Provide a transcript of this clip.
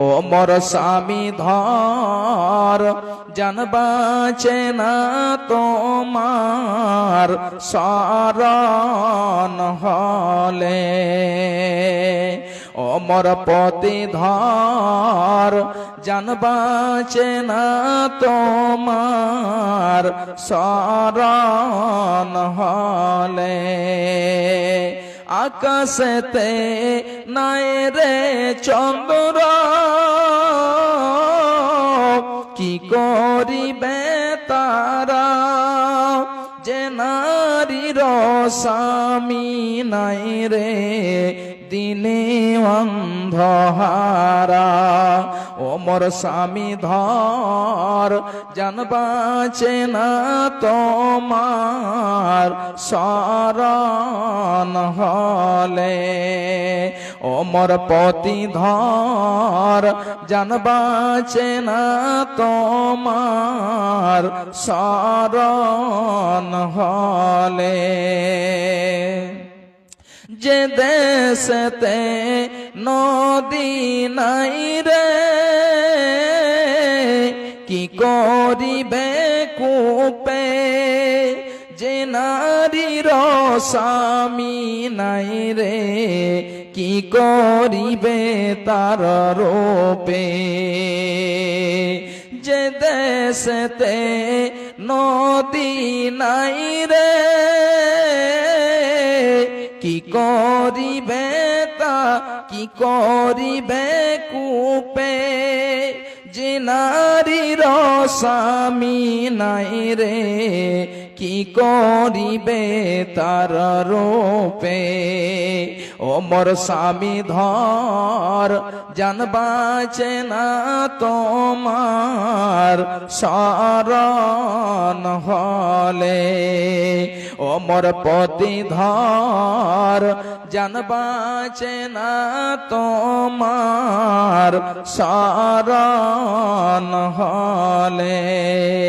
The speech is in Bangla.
ও মর স্বামী ধর জানবাচে না তোমার শরণ হলে। ও মর পতি ধর জানবাচে না তোমার শরণ হলে। আকাশেতে নাই রে চন্দ্র। কি করিবে তারা? যে নারীর স্বামী নাই রে দিনে অন্ধহারা। ওমর স্বামী ধর জানবাচে না তোমার সরণ হলে। ও মোর পতি ধর জানবাচে না তোমার শরণ হলে। যে দেশতে নদী নাই রে, কি করিবে কূপে? যে নারীর স্বামী নাই রে, কি করিবে তার রূপে? যে দেশতে নদী নাই রে, কি করিবে তা, কি করিবে কূপে? যে নারীর স্বামী নাই রে, কি করিবে তার রূপে? ও মোর স্বামী ধর, জানবাচে না তোমার শরণ হলে? ও মোর পতি ধর, জানবাচে না তোমার শরণ হলে? বলে